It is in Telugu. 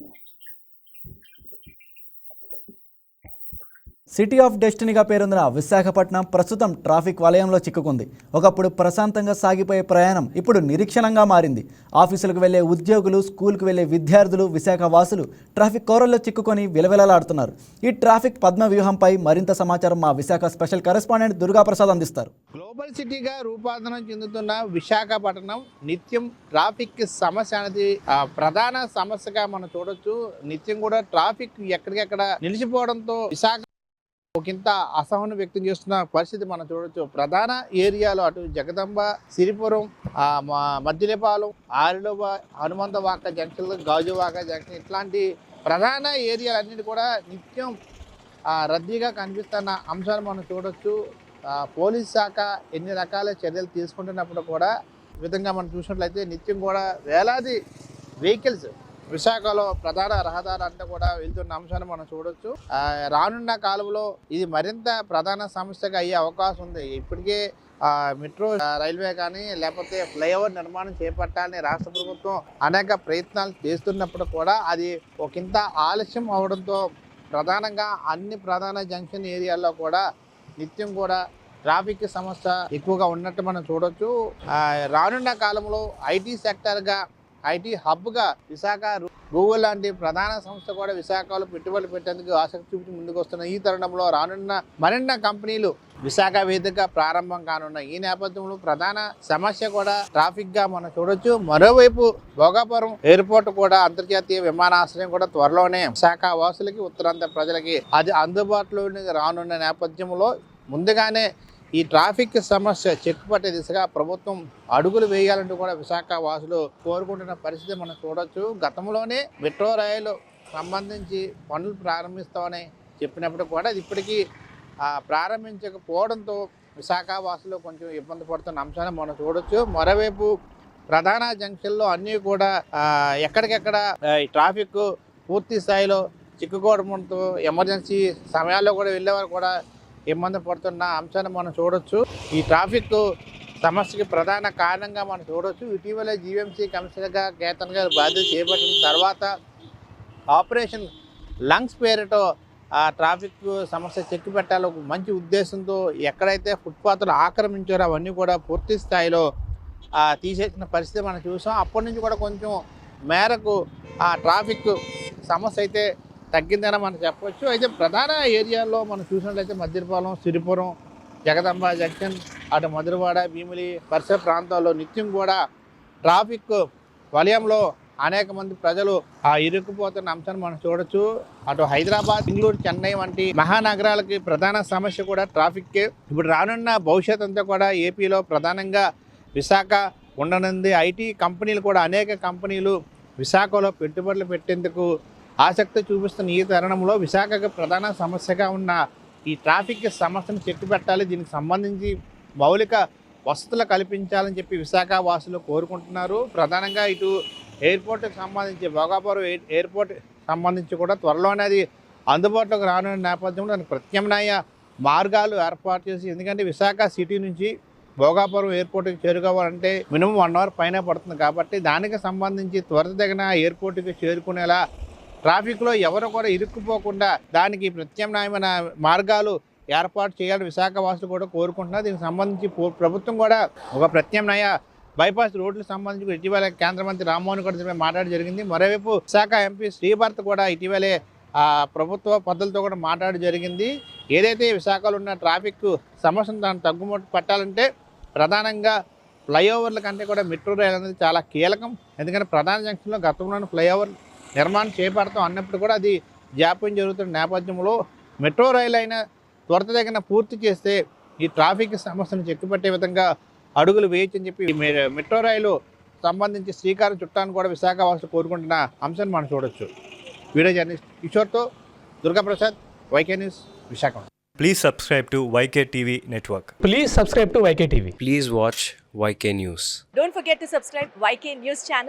point. సిటీ ఆఫ్ డెస్టినీగా పేరొందిన విశాఖపట్నం ప్రస్తుతం ట్రాఫిక్ వలయంలో చిక్కుకుంది. ఒకప్పుడు ప్రశాంతంగా సాగిపోయే ప్రయాణం ఇప్పుడు నిరీక్షణంగా మారింది. ఆఫీసులకు వెళ్ళే ఉద్యోగులు స్కూల్కి వెళ్ళే విద్యార్థులు విశాఖ వాసులు ట్రాఫిక్ కోరల్లో చిక్కుకొని విలవిలలాడుతున్నారు. ఈ ట్రాఫిక్ పద్మ వ్యూహంపై మరింత సమాచారం మా విశాఖ స్పెషల్ కరెస్పాండెంట్ దుర్గాప్రసాద్ అందిస్తారు. గ్లోబల్ సిటీగా రూపాంతరం చెందుతున్న విశాఖపట్నం నిత్యం ట్రాఫిక్ సమస్య అనేది ప్రధాన సమస్యగా మనం చూడొచ్చు. నిత్యం కూడా ట్రాఫిక్ ఎక్కడికెక్కడ నిలిచిపోవడంతో విశాఖ ఒకంత అసహనం వ్యక్తం చేస్తున్న పరిస్థితి మనం చూడొచ్చు. ప్రధాన ఏరియాలో అటు జగదంబ సిరిపురం ఆ, మ- మద్దిలేపాలెం ఆరిలోబ హనుమంతవాక జంక్షన్ గాజువాక జంక్షన్ ఇట్లాంటి ప్రధాన ఏరియాలన్నిటి కూడా నిత్యం రద్దీగా కనిపిస్తున్న అంశాలు మనం చూడొచ్చు. పోలీస్ శాఖ ఎన్ని రకాల చర్యలు తీసుకుంటున్నప్పుడు కూడా ఈ విధంగా మనం చూసినట్లయితే నిత్యం కూడా వేలాది వెహికల్స్ విశాఖలో ప్రధాన రహదారి అంతా కూడా వెళ్తున్న అంశాన్ని మనం చూడొచ్చు. రానున్న కాలంలో ఇది మరింత ప్రధాన సమస్యగా అయ్యే అవకాశం ఉంది. ఇప్పటికే మెట్రో రైల్వే కానీ లేకపోతే ఫ్లైఓవర్ నిర్మాణం చేపట్టాలని రాష్ట్ర ప్రభుత్వం అనేక ప్రయత్నాలు చేస్తున్నప్పుడు కూడా అది ఒకంత ఆలస్యం అవడంతో ప్రధానంగా అన్ని ప్రధాన జంక్షన్ ఏరియాల్లో కూడా నిత్యం కూడా ట్రాఫిక్ సమస్య ఎక్కువగా ఉన్నట్టు మనం చూడొచ్చు. రానున్న కాలంలో ఐటీ సెక్టర్గా ఐటీ హబ్గా విశాఖ గూగుల్ లాంటి ప్రధాన సంస్థ కూడా విశాఖలో పెట్టుబడులు పెట్టేందుకు ఆసక్తి చూపించి ముందుకు వస్తున్న ఈ తరుణంలో రానున్న మరిన్న కంపెనీలు విశాఖ వేదిక ప్రారంభం కానున్న ఈ నేపథ్యంలో ప్రధాన సమస్య కూడా ట్రాఫిక్గా మనం చూడొచ్చు. మరోవైపు భోగాపురం ఎయిర్పోర్ట్ కూడా అంతర్జాతీయ విమానాశ్రయం కూడా త్వరలోనే విశాఖ వాసులకి ఉత్తరాంధ్ర ప్రజలకి అది అందుబాటులోకి రానున్న నేపథ్యంలో ముందుగానే ఈ ట్రాఫిక్ సమస్య చెక్కుపట్టే దిశగా ప్రభుత్వం అడుగులు వేయాలంటూ కూడా విశాఖ వాసులు కోరుకుంటున్న పరిస్థితి మనం చూడొచ్చు. గతంలోనే మెట్రో రైలు సంబంధించి పనులు ప్రారంభిస్తామని చెప్పినప్పుడు కూడా అది ఇప్పటికీ ప్రారంభించకపోవడంతో విశాఖ వాసులు కొంచెం ఇబ్బంది పడుతున్న అంశాన్ని మనం చూడొచ్చు. మరోవైపు ప్రధాన జంక్షన్లో అన్నీ కూడా ఎక్కడికెక్కడ ఈ ట్రాఫిక్ పూర్తి స్థాయిలో చిక్కుకోవడంతో ఎమర్జెన్సీ సమయాల్లో కూడా వెళ్ళేవారు కూడా ఇబ్బంది పడుతున్న అంశాన్ని మనం చూడొచ్చు. ఈ ట్రాఫిక్ సమస్యకి ప్రధాన కారణంగా మనం చూడొచ్చు. ఇటీవల జీవీఎంసీ కమిషనర్గా కేతన్ గారు బాధ్యత చేపట్టిన తర్వాత ఆపరేషన్ లంగ్స్ పేరుతో ఆ ట్రాఫిక్ సమస్య చెక్కి పెట్టాలి ఒక మంచి ఉద్దేశంతో ఎక్కడైతే ఫుట్పాత్లు ఆక్రమించారో అవన్నీ కూడా పూర్తి స్థాయిలో తీసేసిన పరిస్థితి మనం చూసాం. అప్పటి నుంచి కూడా కొంచెం మేరకు ఆ ట్రాఫిక్ సమస్య అయితే తగ్గిందని మనం చెప్పవచ్చు అయితే ప్రధాన ఏరియాల్లో మనం చూసినట్లయితే మద్దిరపాలెం సిరిపురం జగదంబ జంక్షన్ అటు మధురవాడ భీమిలి పరిసర ప్రాంతాల్లో నిత్యం కూడా ట్రాఫిక్ వలయంలో అనేక మంది ప్రజలు ఆ ఇరుక్కుపోతున్న అంశాన్ని మనం చూడొచ్చు. అటు హైదరాబాద్ బెంగళూరు చెన్నై వంటి మహానగరాలకి ప్రధాన సమస్య కూడా ట్రాఫిక్కే ఇప్పుడు రానున్న భవిష్యత్ అంతా కూడా ఏపీలో ప్రధానంగా విశాఖ ఉండనుంది. ఐటీ కంపెనీలు కూడా అనేక కంపెనీలు విశాఖలో పెట్టుబడులు పెట్టేందుకు ఆసక్తి చూపిస్తున్న ఈ తరుణంలో విశాఖకు ప్రధాన సమస్యగా ఉన్న ఈ ట్రాఫిక్ సమస్యను చెట్టు పెట్టాలి దీనికి సంబంధించి మౌలిక వసతులు కల్పించాలని చెప్పి విశాఖ వాసులు కోరుకుంటున్నారు. ప్రధానంగా ఇటు ఎయిర్పోర్ట్కి సంబంధించి భోగాపురం ఎయిర్ ఎయిర్పోర్ట్ సంబంధించి కూడా త్వరలోనే అది అందుబాటులోకి రానున్న నేపథ్యంలో దానికి ప్రత్యామ్నాయ మార్గాలు ఏర్పాటు చేసి ఎందుకంటే విశాఖ సిటీ నుంచి భోగాపురం ఎయిర్పోర్ట్కి చేరుకోవాలంటే మినిమం వన్ అవర్ పైన పడుతుంది కాబట్టి దానికి సంబంధించి త్వరితగిన ఎయిర్పోర్ట్కి చేరుకునేలా ట్రాఫిక్లో ఎవరు కూడా ఇరుక్కుపోకుండా దానికి ప్రత్యామ్నాయమైన మార్గాలు ఏర్పాటు చేయాలని విశాఖ వాసులు కూడా కోరుకుంటున్నారు. దీనికి సంబంధించి ప్రభుత్వం కూడా ఒక ప్రత్యామ్నాయ బైపాస్ రోడ్లకు సంబంధించి ఇటీవల కేంద్ర మంత్రి రామ్మోహన్ కూడా మాట్లాడడం జరిగింది. మరోవైపు విశాఖ ఎంపీ శ్రీభర్త్ కూడా ఇటీవలే ప్రభుత్వ పద్ధతులతో కూడా మాట్లాడడం జరిగింది. ఏదైతే విశాఖలో ఉన్న ట్రాఫిక్ సమస్యను దాన్ని తగ్గుముట్టు పట్టాలంటే ప్రధానంగా ఫ్లైఓవర్ల కంటే కూడా మెట్రో రైలు అనేది చాలా కీలకం. ఎందుకంటే ప్రధాన జంక్షన్లో గతంలోని ఫ్లైఓవర్ నిర్మాణం చేపడతాం అన్నప్పుడు కూడా అది జాప్యం జరుగుతున్న నేపథ్యంలో మెట్రో రైలు అయినా త్వరితగిన పూర్తి చేస్తే ఈ ట్రాఫిక్ సమస్యను చెక్కుపెట్టే విధంగా అడుగులు వేయొచ్చని చెప్పి మెట్రో రైలు సంబంధించి శ్రీకారం చుట్టాన్ని కూడా విశాఖ వాసులు కోరుకుంటున్న అంశాన్ని మనం చూడొచ్చు video journalist కిషోర్తో Durgaprasad Y K news Visakha Please subscribe to YKTV Network. Please subscribe to YKTV. Please watch YK News. Don't forget to subscribe YK News channel